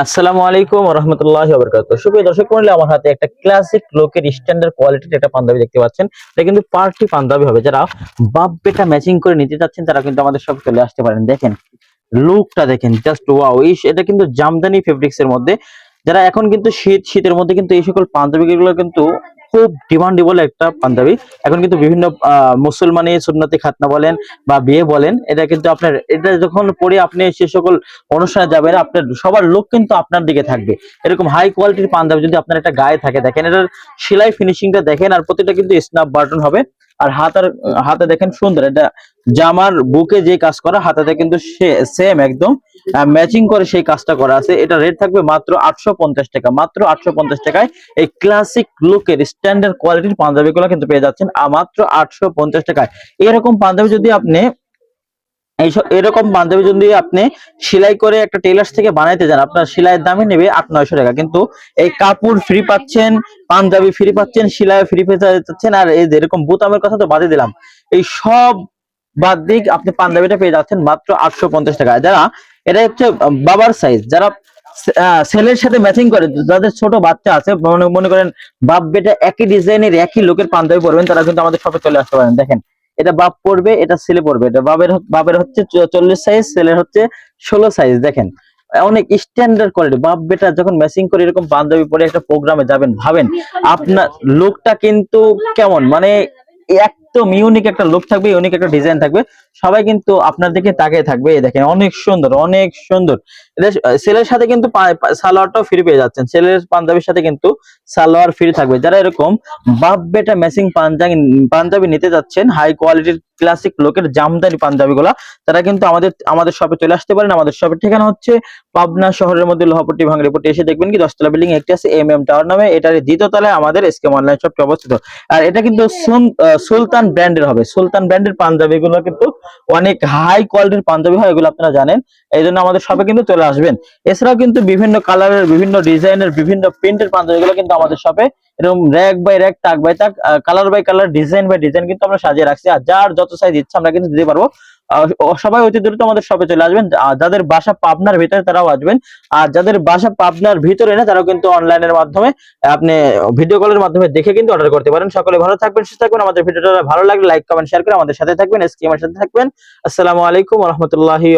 আসসালামু আলাইকুম রহমতুল্লাহ বরকাত সুপ্রিয় দর্শক মন্ডলী, আমার হাতে একটা ক্লাসিক লোকের স্ট্যান্ডার্ড কোয়ালিটির একটা পাঞ্জাবি দেখতে পাচ্ছেন। এটা কিন্তু পার্টি পাঞ্জাবি হবে। যারা বাপ বেটা ম্যাচিং করে নিতে চাচ্ছেন, তারা কিন্তু আমাদের সব চলে আসতে পারেন। দেখেন লুকটা দেখেন জাস্ট ওয়াও এটা কিন্তু জামদানি ফেব্রিক্স এর মধ্যে। যারা এখন কিন্তু শীত, শীতের মধ্যে কিন্তু এই সকল পাঞ্জাবিগুলো কিন্তু খুব ডিমান্ডেবল একটা পাঞ্জাবি। এখন কিন্তু বিভিন্ন মুসলমানি সুন্নতি খাতনা বলেন বা বিয়ে বলেন, এটা কিন্তু আপনার, এটা যখন পরে আপনি সে সকল অনুষ্ঠানে যাবেন, আপনার, সবার লোক কিন্তু আপনার দিকে থাকবে। এরকম হাই কোয়ালিটির পাঞ্জাবি যদি আপনার একটা গায়ে থাকে, দেখেন এটার সেলাই ফিনিশিংটা দেখেন, আর প্রতিটা কিন্তু স্ন্যাপ বাটন হবে। আর হাতার হাতে দেখেন সুন্দর, এটা জামার বুকে যে কাজ করা, হাতাতে কিন্তু সেম একদম ম্যাচিং করে সেই কাজটা করা আছে। এটা রেট থাকবে মাত্র আটশো পঞ্চাশ টাকা, মাত্র আটশো পঞ্চাশ টাকায় এই ক্লাসিক লুকের স্ট্যান্ডার্ড কোয়ালিটির পাঞ্জাবিগুলো কিন্তু পেয়ে যাচ্ছেন আর মাত্র আটশো পঞ্চাশ টাকায়। এরকম পাঞ্জাবি যদি আপনি এরকম পাঞ্জাবি যদি আপনি সেলাই করে একটা টেলার্স থেকে বানাইতে যান, আপনার সেলাইয়ের দামই নেবে আট, নয়শো টাকা। কিন্তু এই কাপড় ফ্রি পাচ্ছেন, পাঞ্জাবি ফ্রি পাচ্ছেন, সেলাই ফ্রি পেতে যাচ্ছেন, আর এই যে এরকম বুতামের কথা তো বাদে দিলাম। এই সব বাদ দিক আপনি পাঞ্জাবিটা পেয়ে যাচ্ছেন মাত্র আটশো পঞ্চাশ টাকা যারা, এটা হচ্ছে বাবার সাইজ যারা ছেলের সাথে ম্যাচিং করে, যাদের ছোট বাচ্চা আছে, মনে মনে করেন বাপ বেটা একই ডিজাইনের একই লোকের পাঞ্জাবি পরবেন, তারা কিন্তু আমাদের শপে চলে আসতে পারেন। দেখেন এটা বাপ পড়বে এটা ছেলে পড়বে। এটা বাপের বাপের বাবের হচ্ছে চল্লিশ সাইজ ছেলের হচ্ছে ষোলো সাইজ দেখেন। অনেক স্ট্যান্ডার্ড কোয়ালিটি বাপ বেটা যখন ম্যাচিং করে এরকম বান্ধবী পরে একটা প্রোগ্রামে যাবেন ভাবেন আপনার লোকটা কিন্তু কেমন? মানে একদম ইউনিক একটা লুক থাকবে ইউনিক একটা ডিজাইন থাকবে। সবাই কিন্তু আপনার দিকে তাকিয়ে থাকবে। এই দেখেন অনেক সুন্দর অনেক সুন্দর। ছেলের সাথে কিন্তু সালোয়ারটাও ফ্রি পেয়ে যাচ্ছেন। ছেলের পাঞ্জাবির সাথে কিন্তু সালোয়ার ফ্রি থাকবে। যারা এরকম বাপ বেটা ম্যাচিং পাঞ্জাবি পাঞ্জাবি নিতে যাচ্ছেন হাই কোয়ালিটির ক্লাসিক লোকের জামদানি পাঞ্জাবি গুলা তারা কিন্তু আমাদের আমাদের শপে চলে আসতে পারেন। আমাদের শপের ঠিকানা হচ্ছে পাবনা শহরের মধ্যে লোহাপট্টি ভাঙড়িপট্টি এসে দেখবেন কি দশতলা বিল্ডিং একটি আছে এম এম টাওয়ার নামে। এটার দ্বিতীয় তলায় আমাদের এসকেম অনলাইন শপটি অবস্থিত। আর এটা কিন্তু আহ, সুলতান ব্র্যান্ডের হবে। সুলতান ব্র্যান্ডের পাঞ্জাবি গুলো কিন্তু অনেক হাই কোয়ালিটির পাঞ্জাবি হয়, এগুলো আপনারা জানেন। এই জন্য আমাদের শপে কিন্তু চলে আসবেন। এছাড়াও কিন্তু বিভিন্ন কালারের বিভিন্ন ডিজাইনের বিভিন্ন প্রিন্টের পাঞ্জাবি গুলো কিন্তু আমাদের শপে এরকম র্যাক বাই র্যাক তাক বাই টাক colour by colour design by design কিন্তু আমরা সাজিয়ে রাখছি। আর যার যত সাইজ ইচ্ছা আমরা কিন্তু দিতে পারব। সবাই অতি দ্রুত আমাদের শপে চলে আসবেন। যাদের বাসা পাবনার ভিতরে তারাও আসবেন। আর যাদের বাসা পাবনার ভিতরে না, তারাও কিন্তু অনলাইনের মাধ্যমে আপনি ভিডিও কলের মাধ্যমে দেখে কিন্তু অর্ডার করতে পারেন। সকলে ভালো থাকবেন, সুস্থ থাকবেন। আমাদের ভিডিওটা ভালো লাগলে লাইক কমেন্ট শেয়ার করে আমাদের সাথে থাকবেন স্কিমের সাথে থাকবেন। আসসালামু আলাইকুম রহমতুল্লাহি